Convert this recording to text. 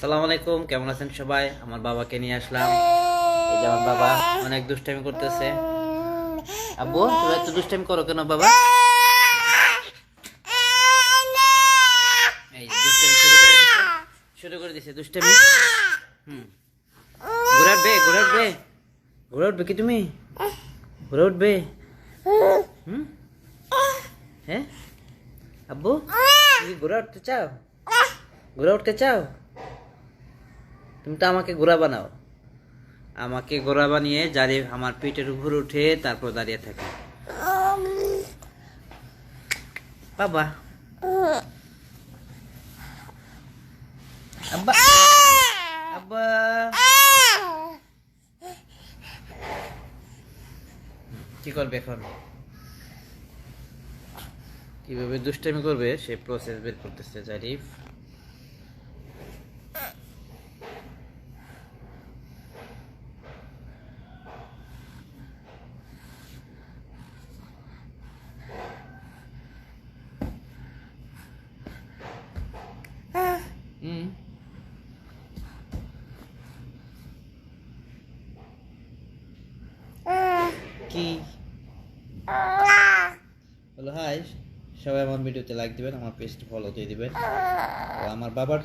সালাম আলাইকুম, কেমন আছেন সবাই? আমার বাবাকে নিয়ে আসলাম। এই যে বাবা অনেক দুষ্টামি করতেছে। আব্বু, তুমি এত দুষ্টামি করো কেন বাবা? শুরু করে দিছে। শুরু করে দিছে, দুষ্টামি। হুম। ঘুরে উঠবে ঘুরে উঠবে। ঘুরে উঠবে কি তুমি? ঘুরে উঠবে। হুম? হ্যাঁ? আব্বু, তুমি ঘুরে উঠতে চাও? ঘুরে উঠতে চাও? তুমি তো আমাকে ঘোড়া বানাও। আমাকে ঘোড়া বানিয়ে যারে আমার পেটের উপর উঠে তারপর দাঁড়িয়ে থাকে। বাবা। কি করবে এখন? কীভাবে দুষ্টামি করবে সে প্রসেস বের করতেছে, জারিফ হুম কি? হ্যালো হাই সবাই আমার ভিডিওতে লাইক দিবেন, আমার পেজটি ফলো দিয়ে দিবেন। আমার বাবার